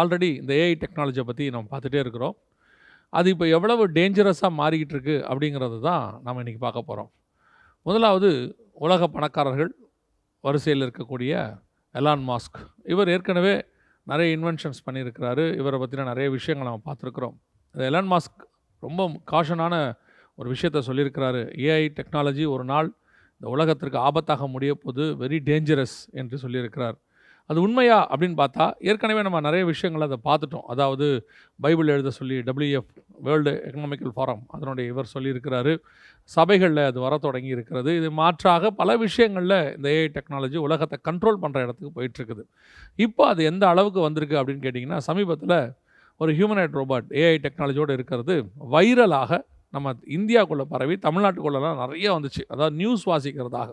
Already இந்த AI டெக்னாலஜியை பற்றி நம்ம பார்த்துட்டே இருக்கிறோம். அது இப்போ எவ்வளவு டேஞ்சரஸாக மாறிக்கிட்டு இருக்கு அப்படிங்கிறது தான் நம்ம இன்றைக்கி பார்க்க போகிறோம் முதலாவது உலக பணக்காரர்கள் வரிசையில் இருக்கக்கூடிய எலான் மாஸ்க் இவர் ஏற்கனவே நிறைய இன்வென்ஷன்ஸ் பண்ணியிருக்கிறாரு. இவரை பற்றின நிறைய விஷயங்கள் நம்ம பார்த்துருக்குறோம். இந்த எலான் மாஸ்க் ரொம்ப காஷனான ஒரு விஷயத்த சொல்லியிருக்கிறாரு. ஏஐ டெக்னாலஜி ஒரு நாள் இந்த உலகத்திற்கு ஆபத்தாக முடிய போது வெரி டேஞ்சரஸ் என்று சொல்லியிருக்கிறார். அது உண்மையா அப்படின்னு பார்த்தா ஏற்கனவே நம்ம நிறைய விஷயங்கள் அதை பார்த்துட்டோம். அதாவது பைபிள் எழுத சொல்லி டபிள்யூஎஃப் வேர்ல்டு எக்கனாமிக்கல் ஃபாரம் அதனுடைய இவர் சொல்லியிருக்கிறாரு. சபைகளில் அது வர தொடங்கி இருக்கிறது. இது மாற்றாக பல விஷயங்களில் இந்த ஏஐ டெக்னாலஜி உலகத்தை கண்ட்ரோல் பண்ணுற இடத்துக்கு போயிட்டுருக்குது. இப்போ அது எந்த அளவுக்கு வந்திருக்கு அப்படின்னு கேட்டிங்கன்னா சமீபத்தில் ஒரு ஹியூமனைட் ரோபாட் ஏஐ டெக்னாலஜியோடு இருக்கிறது வைரலாக நம்ம இந்தியாவுக்குள்ளே பரவி தமிழ்நாட்டுக்குள்ளெல்லாம் நிறைய வந்துச்சு. அதாவது நியூஸ் வாசிக்கிறதாக.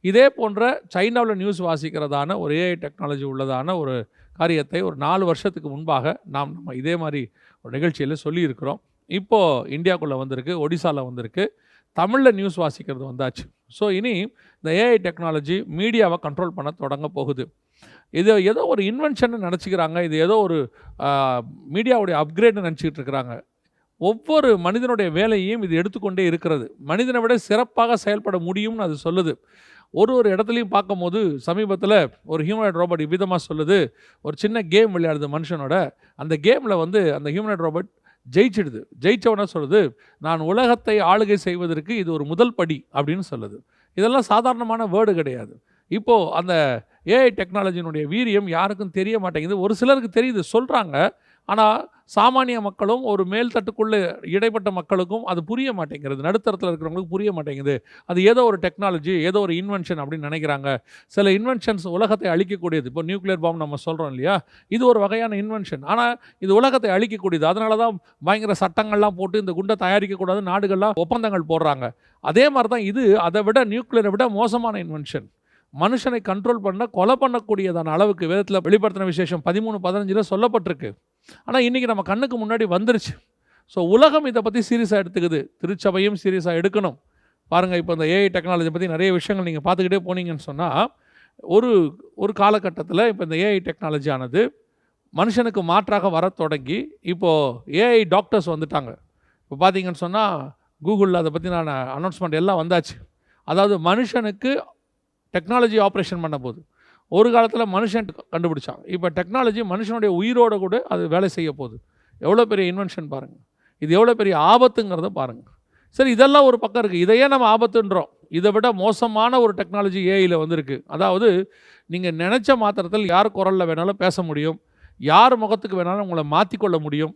இதே போன்ற சைனாவில் நியூஸ் வாசிக்கிறதான ஒரு ஏஐ டெக்னாலஜி உள்ளதான ஒரு காரியத்தை ஒரு நாலு வருஷத்துக்கு முன்பாக நாம் நம்ம இதே மாதிரி ஒரு நிகழ்ச்சியில் சொல்லியிருக்கிறோம். இப்போது இந்தியாவுக்குள்ளே வந்திருக்கு ஒடிசாவில் வந்திருக்கு. தமிழில் நியூஸ் வாசிக்கிறது வந்தாச்சு. ஸோ இனி இந்த ஏஐ டெக்னாலஜி மீடியாவை கண்ட்ரோல் பண்ண தொடங்க போகுது. இது ஏதோ ஒரு இன்வென்ஷன் நினச்சிக்கிறாங்க. இது ஏதோ ஒரு மீடியாவுடைய அப்கிரேட்னு நினச்சிக்கிட்டு இருக்கிறாங்க. ஒவ்வொரு மனிதனுடைய வேலையையும் இது எடுத்துக்கொண்டே இருக்கிறது. மனிதனை விட சிறப்பாக செயல்பட முடியும்னு அது சொல்லுது. ஒரு ஒரு இடத்துலையும் பார்க்கும்போது சமீபத்தில் ஒரு ஹியூமனைட் ரோபோட் இவ்விதமாக சொல்லுது. ஒரு சின்ன கேம் விளையாடுது மனுஷனோட. அந்த கேமில் வந்து அந்த ஹியூமனைட் ரோபோட் ஜெயிச்சிடுது. ஜெயிச்சவன சொல்லுது நான் உலகத்தை ஆளுகை செய்வதற்கு இது ஒரு முதல் படி அப்படின்னு சொல்லுது. இதெல்லாம் சாதாரணமான வேர்டு கிடையாது. இப்போது அந்த ஏஐ டெக்னாலஜியினுடைய வீரியம் யாருக்கும் தெரிய மாட்டேங்குது. ஒரு சிலருக்கு தெரியுது சொல்கிறாங்க ஆனால் சாமானிய மக்களும் ஒரு மேல்தட்டுக்குள்ளே இடைப்பட்ட மக்களுக்கும் அது புரிய மாட்டேங்கிறது. நடுத்தரத்தில் இருக்கிறவங்களுக்கு புரிய மாட்டேங்குது. அது ஏதோ ஒரு டெக்னாலஜி ஏதோ ஒரு இன்வென்ஷன் அப்படின்னு நினைக்கிறாங்க. சில இன்வென்ஷன்ஸ் உலகத்தை அழிக்கக்கூடியது. இப்போ நியூக்ளியர் பாம் நம்ம சொல்கிறோம் இல்லையா? இது ஒரு வகையான இன்வென்ஷன் ஆனால் இது உலகத்தை அழிக்கக்கூடியது. அதனால தான் பயங்கர சட்டங்கள்லாம் போட்டு இந்த குண்டை தயாரிக்கக்கூடாது நாடுகள்லாம் ஒப்பந்தங்கள் போடுறாங்க. அதே மாதிரி தான் இது அதை விட நியூக்ளியரை விட மோசமான இன்வென்ஷன் மனுஷனை கண்ட்ரோல் பண்ண கொலை பண்ணக்கூடியதான அளவுக்கு வேதத்தில் வெளிப்படுத்தின விசேஷம் பதிமூணு பதினஞ்சில் சொல்லப்பட்டிருக்கு. ஆனால் இன்றைக்கி நம்ம கண்ணுக்கு முன்னாடி வந்துருச்சு. ஸோ உலகம் இதை பற்றி சீரியஸாக எடுத்துக்குது. திருச்சபையும் சீரியஸாக எடுக்கணும். பாருங்கள் இப்போ இந்த ஏஐ டெக்னாலஜி பற்றி நிறைய விஷயங்கள் நீங்கள் பார்த்துக்கிட்டே போனீங்கன்னு சொன்னால் ஒரு ஒரு காலகட்டத்தில் இப்போ இந்த ஏஐ டெக்னாலஜி ஆனது மனுஷனுக்கு மாற்றாக வர தொடங்கி இப்போது ஏஐ டாக்டர்ஸ் வந்துட்டாங்க. இப்போ பார்த்தீங்கன்னு சொன்னால் கூகுளில் அதை பற்றி நான் அனௌன்ஸ்மெண்ட் எல்லாம் வந்தாச்சு. அதாவது மனுஷனுக்கு டெக்னாலஜி ஆப்ரேஷன் பண்ண போது ஒரு காலத்தில் மனுஷன் கண்டுபிடிச்சான். இப்போ டெக்னாலஜி மனுஷனுடைய உயிரோட கூட அது வேலை செய்ய போகுது. எவ்வளோ பெரிய இன்வென்ஷன் பாருங்கள் இது எவ்வளோ பெரிய ஆபத்துங்கிறத பாருங்கள் சரி இதெல்லாம் ஒரு பக்கம் இருக்குது இதையே நம்ம ஆபத்துன்றோம். இதை விட மோசமான ஒரு டெக்னாலஜி ஏஐயில் வந்திருக்கு. அதாவது நீங்கள் நினச்ச மாத்திரத்தில் யார் குரலில் வேணாலும் பேச முடியும். யார் முகத்துக்கு வேணாலும் உங்களை மாற்றிக்கொள்ள முடியும்.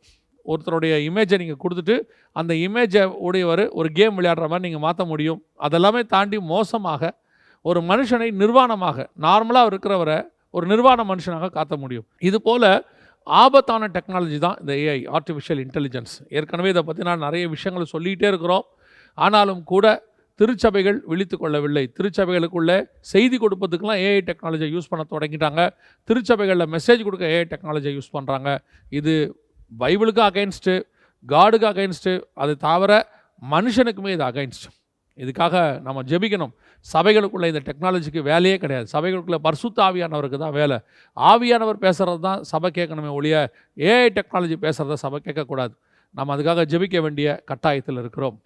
ஒருத்தருடைய இமேஜை நீங்கள் கொடுத்துட்டு அந்த இமேஜை உடையவர் ஒரு கேம் விளையாடுற மாதிரி நீங்கள் மாற்ற முடியும். அதெல்லாமே தாண்டி மோசமாக ஒரு மனுஷனை நிர்வாணமாக நார்மலாக இருக்கிறவரை ஒரு நிர்வாண மனுஷனாக காட்ட முடியும். இது போல் ஆபத்தான டெக்னாலஜி தான் இந்த ஏஐ ஆர்டிஃபிஷியல் இன்டெலிஜென்ஸ் ஏற்கனவே இதை பற்றி நான் நிறைய விஷயங்களை சொல்லிகிட்டே இருக்கிறோம். ஆனாலும் கூட திருச்சபைகள் விழித்து கொள்ளவில்லை. திருச்சபைகளுக்குள்ளே செய்தி கொடுப்பதுக்கெல்லாம் ஏஐ டெக்னாலஜியை யூஸ் பண்ண தொடங்கிட்டாங்க. திருச்சபைகளில் மெசேஜ் கொடுக்க ஏஐ டெக்னாலஜியை யூஸ் பண்ணுறாங்க இது பைபிளுக்கு அகைன்ஸ்ட்டு காடுக்கு அகைன்ஸ்ட்டு அது தவிர மனுஷனுக்குமே இது அகைன்ஸ்ட் இதுக்காக நம்ம ஜெபிக்கணும். சபைகளுக்குள்ளே இந்த டெக்னாலஜிக்கு வேலையே கிடையாது. சபைகளுக்குள்ளே பர்சுத்த ஆவியானவருக்கு தான் வேலை. ஆவியானவர் பேசுகிறது தான் சபை கேட்கணுமே ஒழிய ஏஐ டெக்னாலஜி பேசுகிறத சபை கேட்கக்கூடாது. நம்ம அதுக்காக ஜெபிக்க வேண்டிய கட்டாயத்தில் இருக்கிறோம்.